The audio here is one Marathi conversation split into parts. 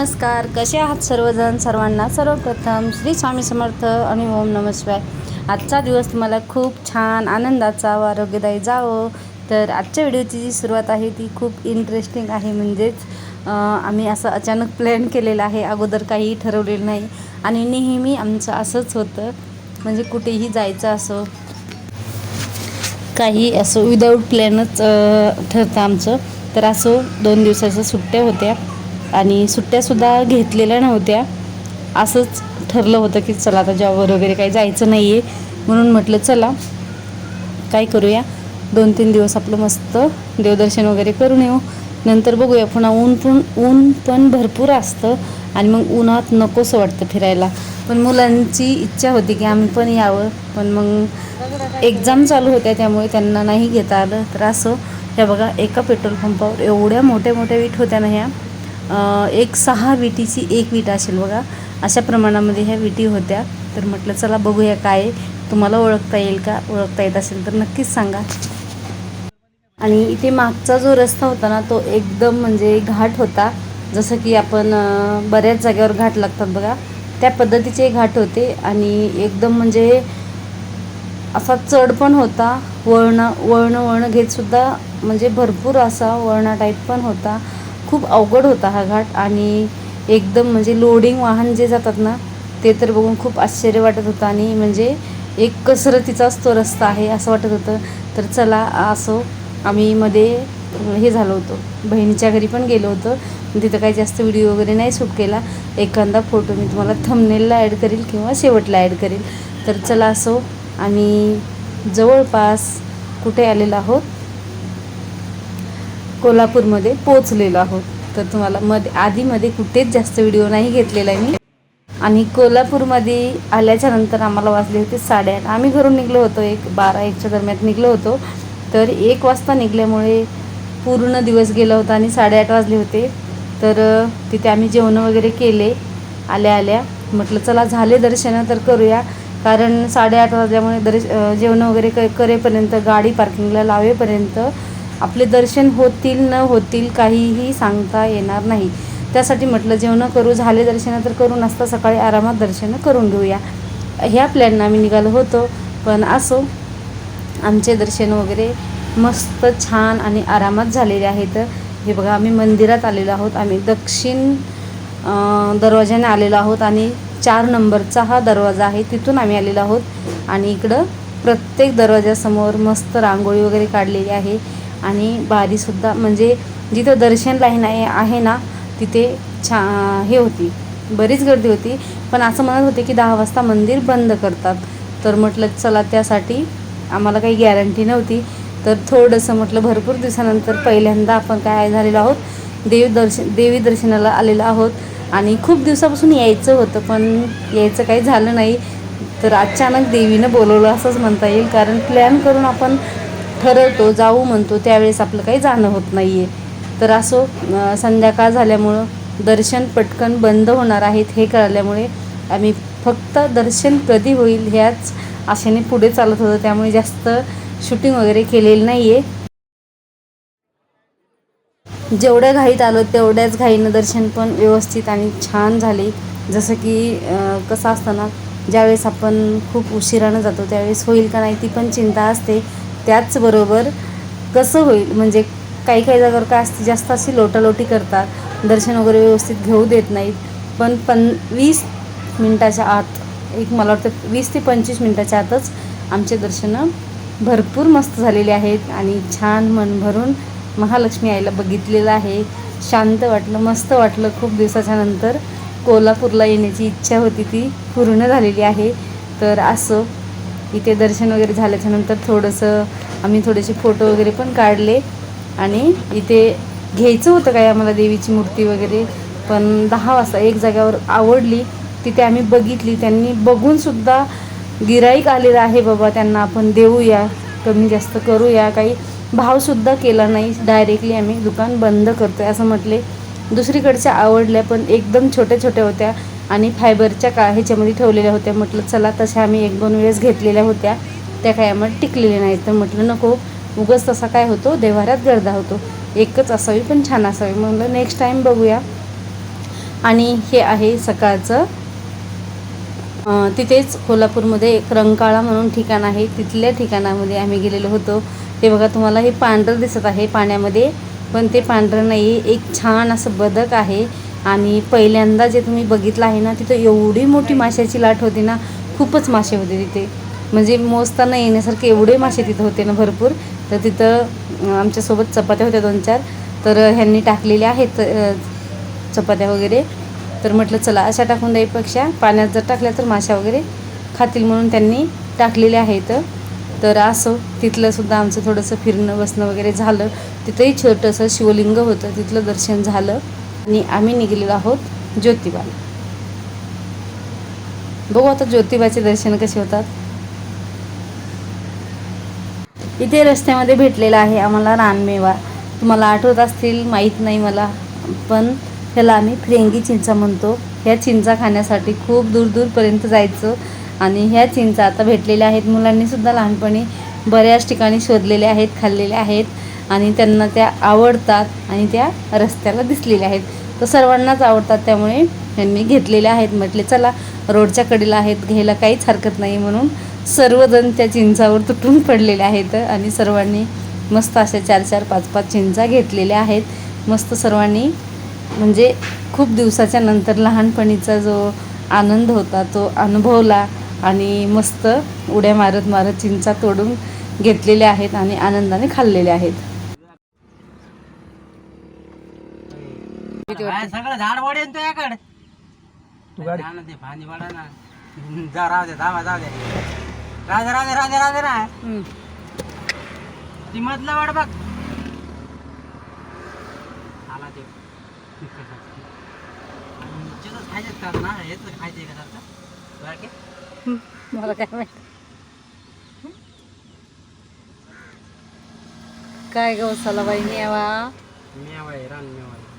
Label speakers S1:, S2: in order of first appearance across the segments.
S1: नमस्कार. कसे आहात सर्वजण? सर्वांना सर्वप्रथम श्री स्वामी समर्थ आणि ओम नमस्वाय आजचा दिवस तुम्हाला खूप छान आनंदाचा व आरोग्यदायी जावो. तर आजच्या व्हिडिओची जी सुरुवात आहे ती खूप इंटरेस्टिंग आहे. म्हणजेच आम्ही असं अचानक प्लॅन केलेलं आहे. अगोदर काही ठरवलेलं नाही. आणि नेहमी आमचं असंच होतं. म्हणजे कुठेही जायचं असो काही असं विदाऊट प्लॅनच ठरतं आमचं. तर असो दोन दिवसाच्या सुट्ट्या होत्या. आणि सुट्ट्यासुद्धा घेतलेल्या नव्हत्या. असंच ठरलं होतं की चला आता जॉबवर वगैरे काही जायचं नाही आहे म्हणून म्हटलं चला काय करूया? दोन तीन दिवस आपलं मस्त देवदर्शन वगैरे करून येऊ. नंतर बघूया पुन्हा ऊन पण ऊन पण भरपूर असतं आणि मग उन्हात नकोसं वाटतं फिरायला. पण मुलांची इच्छा होती की आम्ही पण यावं. पण मग एक्झाम चालू होत्या त्यामुळे त्यांना नाही घेता आलं. तर असं ह्या बघा एका पेट्रोल पंपावर एवढ्या मोठ्या मोठ्या वीट होत्या ना ह्या. एक सहा विटीची एक विट असेल बघा. अशा प्रमाणामध्ये ह्या विटी होत्या. तर म्हटलं चला बघूया काय तुम्हाला ओळखता येईल का? ओळखता येत असेल तर नक्कीच सांगा. आणि इथे मागचा जो रस्ता होता ना तो एकदम म्हणजे घाट होता. जसं की आपण बऱ्याच जागेवर घाट लागतात बघा. त्या पद्धतीचे घाट होते आणि एकदम म्हणजे असा चढ पण होता. वळणं वळणं वळणं घेतसुद्धा म्हणजे भरपूर असा वळणा टाईप पण होता. खूप अवघड होता हा घाट आणि एकदम म्हणजे लोडिंग वाहन जे जातात ना ते तर बघून खूप आश्चर्य वाटत होतं आणि म्हणजे एक कसरतीचाच तो रस्ता आहे असं वाटत होतं. तर चला असो आम्ही मध्ये हे झालो होतो. बहिणीच्या घरी पण गेलो होतो. तिथं काही जास्त व्हिडिओ वगैरे नाही शूट केला. एखादा फोटो मी तुम्हाला थंबनेलला ॲड करेल किंवा शेवटला ॲड करेल. तर चला असो आम्ही जवळपास कुठे आलेलो आहोत? कोल्हापूरमध्ये पोचलेलो आहोत. तर तुम्हाला मध्ये आधीमध्ये कुठेच जास्त व्हिडिओ नाही घेतलेला आहे मी. आणि कोल्हापूरमध्ये आल्याच्यानंतर आम्हाला वाजले होते साडेआठ आम्ही घरून निघलो होतो एक बारा एकच्या दरम्यान निघलो होतो. तर एक वाजता निघल्यामुळे पूर्ण दिवस गेला होता आणि साडेआठ वाजले होते. तर तिथे आम्ही जेवणं वगैरे केले आल्या आल्या. म्हटलं चला झाले दर्शनं तर करूया. कारण साडेआठ वाजल्यामुळे दर्श जेवण जेवणं वगैरे क करेपर्यंत गाडी पार्किंगला लावेपर्यंत आपले दर्शन होतील न होतील काहीही सांगता येणार नाही. त्यासाठी म्हटलं जेवणं करू झाले दर्शनं तर करू नसता सकाळी आरामात दर्शनं करून घेऊया. ह्या प्लॅननं आम्ही निघालो होतो. पण असो आमचे दर्शन वगैरे मस्त छान आणि आरामात झालेले आहेत. हे बघा आम्ही मंदिरात आलेलो आहोत. आम्ही दक्षिण दरवाज्याने आलेलो आहोत आणि चार नंबरचा हा दरवाजा आहे. तिथून आम्ही आलेलो आहोत. आणि इकडं प्रत्येक दरवाजासमोर मस्त रांगोळी वगैरे काढलेली आहे. आणि बारीसुद्धा म्हणजे जिथं दर्शन लाईन आहे आहे ना तिथे छा हे होती. बरीच गर्दी होती. पण असं म्हणत होते की दहा वाजता मंदिर बंद करतात. तर म्हटलं चला त्यासाठी आम्हाला काही गॅरंटी नव्हती. तर थोडंसं म्हटलं भरपूर दिवसानंतर पहिल्यांदा आपण काय झालेलो आहोत देव दर्शन देवी दर्शनाला आलेलो आहोत. आणि खूप दिवसापासून यायचं होतं पण यायचं काही झालं नाही. तर अचानक देवीनं बोलवलं असंच म्हणता येईल. कारण प्लॅन करून आपण ठरवतो जाऊ म्हणतो त्यावेळेस आपलं काही जाणं होत नाही आहे तर असो संध्याकाळ झाल्यामुळं दर्शन पटकन बंद होणार आहेत हे कळल्यामुळे आम्ही फक्त दर्शन कधी होईल ह्याच आशेने पुढे चालत होतो. त्यामुळे जास्त शूटिंग वगैरे केलेलं नाही आहे जेवढ्या घाईत आलो तेवढ्याच घाईनं दर्शन पण व्यवस्थित आणि छान झाले. जसं की कसं असताना ज्यावेळेस आपण खूप उशिरानं जातो त्यावेळेस होईल का नाही ती पण चिंता असते. त्याचबरोबर कसं होईल? म्हणजे काही काही जागावर काय असते जास्त अशी लोटालोटी करतात दर्शन वगैरे व्यवस्थित घेऊ देत नाहीत. पण पन वीस मिनटाच्या आत एक मला वाटतं वीस ते पंचवीस मिनटाच्या आतच आमचे दर्शनं भरपूर मस्त झालेले आहेत आणि छान मन भरून महालक्ष्मी आईला बघितलेलं आहे. शांत वाटलं मस्त वाटलं खूप दिवसाच्या नंतर. कोल्हापूरला येण्याची इच्छा होती ती पूर्ण झालेली आहे. तर असं इथे दर्शन वगैरे झाल्याच्यानंतर थोडंसं आम्ही थोडेसे फोटो वगैरे पण काढले. आणि इथे घ्यायचं होतं काय आम्हाला देवीची मूर्ती वगैरे पण दहा वाजता एक जाग्यावर आवडली. तिथे आम्ही बघितली. त्यांनी बघूनसुद्धा गिराईक आलेलं आहे बाबा त्यांना आपण देऊया कमी जास्त करूया. काही भावसुद्धा केला नाही. डायरेक्टली आम्ही दुकान बंद करतो आहे असं म्हटले. दुसरीकडच्या आवडल्या पण एकदम छोट्या छोट्या होत्या. आणि फायबरच्या का ह्याच्यामध्ये ठेवलेल्या होत्या. म्हटलं चला तशा आम्ही एक दोन वेळेस घेतलेल्या होत्या. त्या काय आम्हाला टिकलेल्या नाहीत. तर म्हटलं नको उगस तसा काय होतो? देव्हाऱ्यात गर्दा होतो. एकच असावी पण छान असावी. म्हणलं नेक्स्ट टाईम बघूया. आणि हे आहे सकाळचं तिथेच कोल्हापूरमध्ये एक रंकाळा म्हणून ठिकाण आहे. तिथल्या ठिकाणामध्ये आम्ही गेलेलो होतो. ते बघा तुम्हाला हे पांढरं दिसत आहे पाण्यामध्ये पण ते पांढरं नाही एक छान असं बदक आहे. आणि पहिल्यांदा जे तुम्ही बघितलं आहे ना तिथं एवढी मोठी माशाची लाट होती ना खूपच मासे होते तिथे. म्हणजे मोजताना येण्यासारखे एवढे मासे तिथं होते ना भरपूर. तर तिथं आमच्यासोबत चपात्या होत्या दोन चार. तर ह्यांनी टाकलेल्या आहेत चपात्या वगैरे. तर म्हटलं चला अशा टाकून द्यायपेक्षा पाण्यात जर टाकल्या तर माशा वगैरे खातील म्हणून त्यांनी टाकलेल्या आहेत. तर असं तिथलं सुद्धा आमचं थोडंसं फिरणं बसणं वगैरे झालं. तिथंही छोटंसं शिवलिंग होतं तिथलं दर्शन झालं. आणि आम्ही निघलेलो आहोत ज्योतिबाला बघू आता ज्योतिबाचे दर्शन कसे होतात. इथे रस्त्यामध्ये भेटलेला आहे आम्हाला रानमेवा. तुम्हाला आठवत असतील माहीत नाही मला पण ह्याला आम्ही फ्रेंगी चिंचा म्हणतो. ह्या चिंचा खाण्यासाठी खूप दूर दूरपर्यंत जायचं आणि ह्या चिंचा आता भेटलेल्या आहेत. मुलांनीसुद्धा लहानपणी बऱ्याच ठिकाणी शोधलेल्या आहेत खाल्लेल्या आहेत आणि त्यांना त्या आवडतात आणि त्या रस्त्याला दिसलेल्या आहेत. तर सर्वांनाच आवडतात त्यामुळे मी घेतलेले आहेत. म्हटले चला रोडच्या कडेला आहेत घ्यायला काहीच हरकत नाही म्हणून सर्वजण त्या चिंचावर तुटून पडलेले आहेत आणि सर्वांनी मस्त अशा चार चार पाच पाच चिंचा घेतलेल्या आहेत. मस्त सर्वांनी म्हणजे खूप दिवसाच्या नंतर लहानपणीचा जो आनंद होता तो अनुभवला आणि मस्त उड्या मारत मारत चिंचा तोडून घेतलेल्या आहेत आणि आनंदाने खाल्लेल्या आहेत.
S2: काय सगळं झाड वडेन तो याकड.
S3: तू गाडी
S2: ना ते पाणी वाढा ना. जा राहू दे धावा जाऊ दे. राहू दे राहू दे राहू दे राहू दे ना.
S1: हम्म.
S2: ती मधला वाट बघ. आला ते. खायचेच का ना हेच खायचे का सारखं
S1: मला काय माहीत? काय न्यावा
S2: मेवा आहे रान मेवा आहे.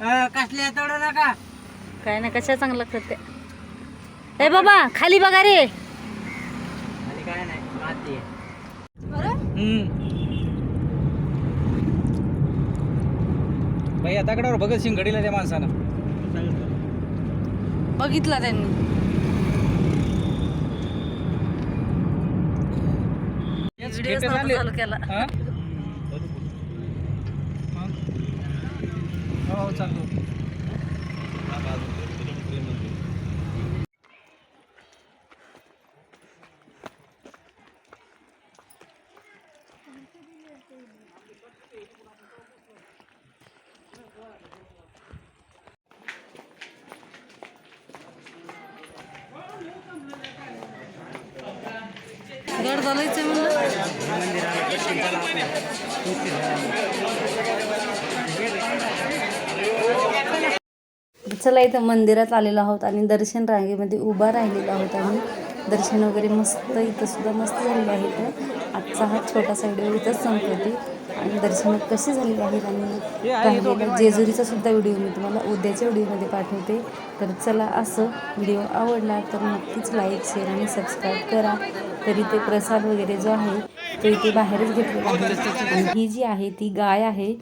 S2: कसले तोडू नका.
S1: काय ना कशा चांगलं करते ए बाबा खाली बघा रे.
S2: आणि काय नाही माती आहे.
S3: भैया दगडावर भगत सिंग घडीला त्या माणसानं.
S1: बघितला त्यांनी. चालू केला.
S3: हा? हो हो, चालतो
S1: गड बोलायचं चला इथं मंदिरात आलेलो आहोत आणि दर्शन रांगेमध्ये उभा राहिलेला आहोत आम्ही. दर्शन वगैरे मस्त इथं सुद्धा मस्त झालेलं आहे इथं. आजचा हा छोटासा व्हिडिओ इथंच संपवते. आणि दर्शन कशी झालेली आहेत आणि राहिलेला जेजुरीचा सुद्धा व्हिडिओ मी तुम्हाला उद्याच्या व्हिडिओमध्ये पाठवते. तर चला असं व्हिडिओ आवडला तर नक्कीच लाईक शेअर आणि सबस्क्राईब करा. तरी ते प्रसाद वगैरे जो आहे तो इथे बाहेरच घेतलेला आहे. आणि ही जी आहे ती गाय आहे.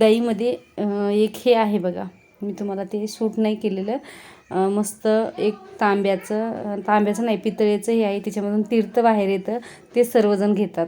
S1: गाईमध्ये एक हे आहे बघा. मी तुम्हाला ते शूट नाही केलेलं. मस्त एक तांब्याचं तांब्याचं नाही पितळेचं हे आहे त्याच्यामधून तीर्थ बाहेर येतं. ते सर्वजण घेतात.